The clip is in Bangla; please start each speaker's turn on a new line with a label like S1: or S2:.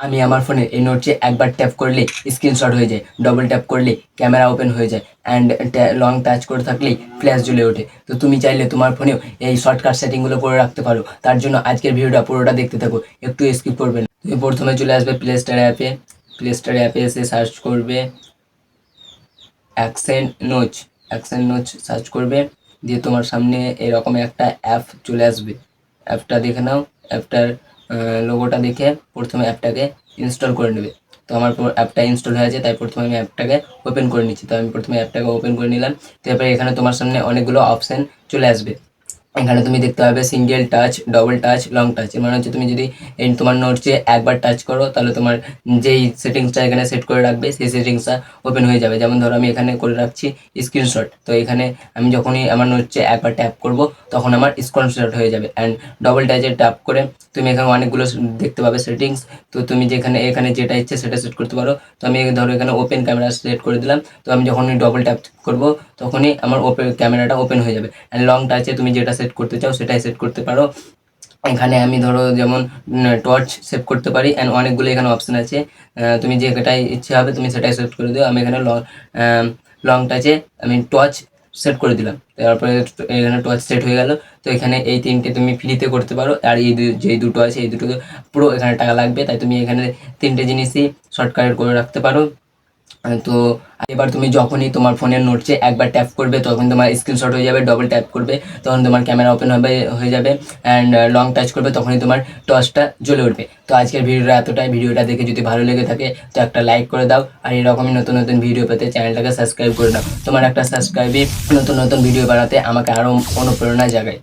S1: আমি আমার ফোনে এই নোটসে একবার ট্যাপ করলে স্ক্রিনশট হয়ে যায় ডবল ট্যাপ করলে ক্যামেরা ওপেন হয়ে যায় অ্যান্ড লং টাচ করে থাকলেই ফ্ল্যাশ জ্বলে ওঠে। তো তুমি চাইলে তোমার ফোনেও এই শর্টকাট সেটিংগুলো করে রাখতে পারো। তার জন্য আজকের ভিডিওটা পুরোটা দেখতে থাকো, একটু স্কিপ করবে না। তুমি প্রথমে চলে আসবে প্লে স্টোর অ্যাপে প্লে স্টোর অ্যাপে এসে সার্চ করবে accent notch accent notch search করবে, দিয়ে তোমার সামনে এরকম একটা অ্যাপ চলে আসবে। অ্যাপটা দেখে নাও। অ্যাপটার লোগোটা দেখে প্রথমে অ্যাপটাকে ইনস্টল করে নেবে। তো আমার অ্যাপটা ইনস্টল হয়ে আছে, তাই প্রথমে আমি অ্যাপটাকে ওপেন করে নিচ্ছি। তো আমি প্রথমে অ্যাপটাকে ওপেন করে নিলাম। তারপরে এখানে তোমার সামনে অনেকগুলো অপশান চলে আসবে। এখানে তুমি দেখতে পাবে single touch double touch long touch মানে হচ্ছে তুমি যদি তোমার নোটসে একবার টাচ করো, তাহলে তোমার যেই সেটিংসটা এখানে সেট করে রাখবে, সেই সেটিংসটা ওপেন হয়ে যাবে। যেমন ধরো আমি এখানে করে রাখছি স্ক্রিনশট তো এখানে আমি যখনই আমার নোটসে একবার ট্যাপ করব, তখন আমার স্ক্রিনশট হয়ে যাবে। অ্যান্ড ডবল টাচে ট্যাপ করে তুমি এখানে অনেকগুলো দেখতে পাবে সেটিংস তো তুমি যেখানে, এখানে যেটা ইচ্ছে সেটা সেট করতে পারো। তো আমি ধরো এখানে ওপেন ক্যামেরা সেট করে দিলাম। তো আমি যখনই ডবল ট্যাপ করব, তখনই আমার ওপেন ক্যামেরাটা ওপেন হয়ে যাবে। অ্যান্ড লং টাচে তুমি যেটা সেট করতে চাও, সেটাই সেট করতে পারো। এখানে আমি ধরো যেমন টর্চ সেভ করতে পারি অ্যান্ড অনেকগুলো এখানে অপশান আছে। তুমি যেটাই ইচ্ছে হবে তুমি সেটাই সেট করে দিও। আমি এখানে লং লং টাচে আমি টর্চ সেট করে দিলাম। তারপরে এখানে টর্চ সেট হয়ে গেল। তো এখানে এই তিনটে তুমি ফ্রিতে করতে পারো। আর এই যে দুটো আছে, এই দুটো পুরো এখানে টাকা লাগবে। তাই তুমি এখানে তিনটে জিনিসই শর্টকাট করে রাখতে পারো। তো এবার তুমি যখনই তোমার ফোনের নোটসে একবার ট্যাপ করবে, তখন তোমার স্ক্রিনশট হয়ে যাবে ডবল ট্যাপ করবে, তখন তোমার ক্যামেরা ওপেন হবে, হয়ে যাবে অ্যান্ড লং টাচ করবে, তখনই তোমার টর্চটা জ্বলে উঠবে। তো আজকের ভিডিওটা এতটাই। ভিডিওটা দেখে যদি ভালো লেগে থাকে, তো একটা লাইক করে দাও, আর এরকমই নতুন নতুন ভিডিও পেতে চ্যানেলটাকে সাবস্ক্রাইব করে দাও। তোমার একটা সাবস্ক্রাইবই নতুন নতুন ভিডিও বানাতে আমাকে আরও অনুপ্রেরণা জাগায়।